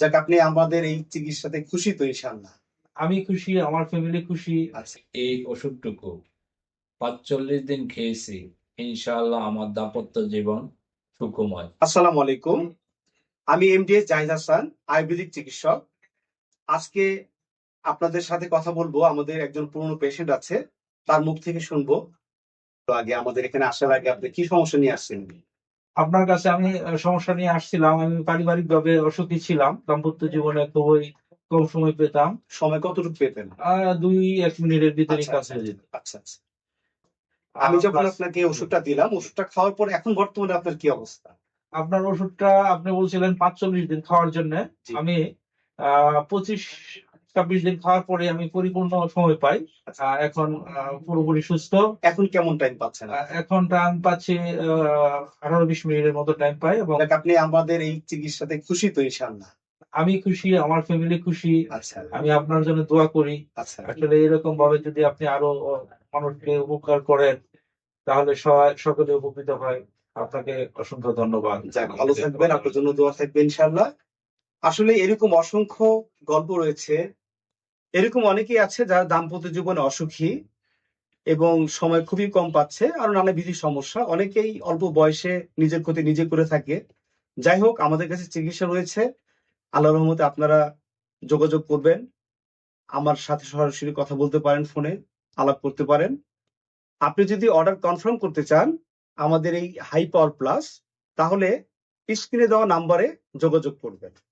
যাক আপনি আমাদের এই চিকিৎসাতে খুশি তো ইনশাল্লাহ আমি খুশি আমার ফ্যামিলি খুশি। আচ্ছা। এই ওষুধটুকু পাঁচচল্লিশ দিন খেয়েছি ইনশাআল্লাহ আমার দাম্পত্য জীবন সুখময়। আসসালামু আলাইকুম। আমি এমডিএস জাহিদ হাসান আয়ুর্বেদিক চিকিৎসক। আজকে আপনাদের সাথে কথা বলব আমাদের একজন পুরনো পেশেন্ট আছে তার মুখ থেকে শুনব। তো আগে আমাদের এখানে আসার আগে আপনি কি সমস্যা নিয়ে আসছেন? আপনার কাছে আমি সমস্যা নিয়ে আসছিলাম। আমি পারিবারিক ভাবে অসুখী ছিলাম। দাম্পত্য জীবনে খুবই কম সময় পেতাম। সময় কতটুকু পেতেন? দুই এক মিনিটের ভিতরে আচ্ছা, কাজ আচ্ছা, হয়ে যেত। আচ্ছা আচ্ছা। আমি যখন আপনাকে ওষুধটা দিলাম ওষুধটা খাওয়ার পর এখন বর্তমানে আপনার কি অবস্থা? আপনার ওষুধটা আপনি বলছিলেন পাঁচচল্লিশ দিন খাওয়ার জন্য। আমি আহ পঁচিশ ছাব্বিশ দিন খাওয়ার পরে আমি পরিপূর্ণ সময় পাই। আহ, এখন আহ, পুরোপুরি সুস্থ। এখন কেমন টাইম পাচ্ছেন? এখন টাইম পাচ্ছি আহ, আঠারো বিশ মিনিটের মতো টাইম পাই এবং আপনি আমাদের এই চিকিৎসাতে খুশি তো ইনশাল্লাহ আমি খুশি আমার ফ্যামিলি খুশি। আচ্ছা। আমি আপনার জন্য দোয়া করি। আচ্ছা। আসলে এরকম ভাবে যদি আপনি আরও মানুষকে উপকার করেন তাহলে সবাই সকলে উপকৃত হয়। আপনাকে অসংখ্য ধন্যবাদ। ভালো থাকবেন আপনার জন্য দোয়া থাকবে ইনশাল্লাহ আসলে এরকম অসংখ্য গল্প রয়েছে এরকম অনেকেই আছে যারা দাম্পত্য জীবনে অসুখী এবং সময় খুবই কম পাচ্ছে আর নানাবিধি সমস্যা। অনেকেই অল্প বয়সে নিজের ক্ষতি নিজে করে থাকে। যাই হোক, আমাদের কাছে চিকিৎসা রয়েছে। আল্লাহ রহমতে আপনারা যোগাযোগ করবেন। আমার সাথে সরাসরি কথা বলতে পারেন ফোনে, আলাপ করতে পারেন। আপনি যদি অর্ডার কনফার্ম করতে চান আমাদের এই হাই পাওয়ার প্লাস তাহলে স্ক্রিনে দেওয়া নাম্বারে যোগাযোগ করবেন।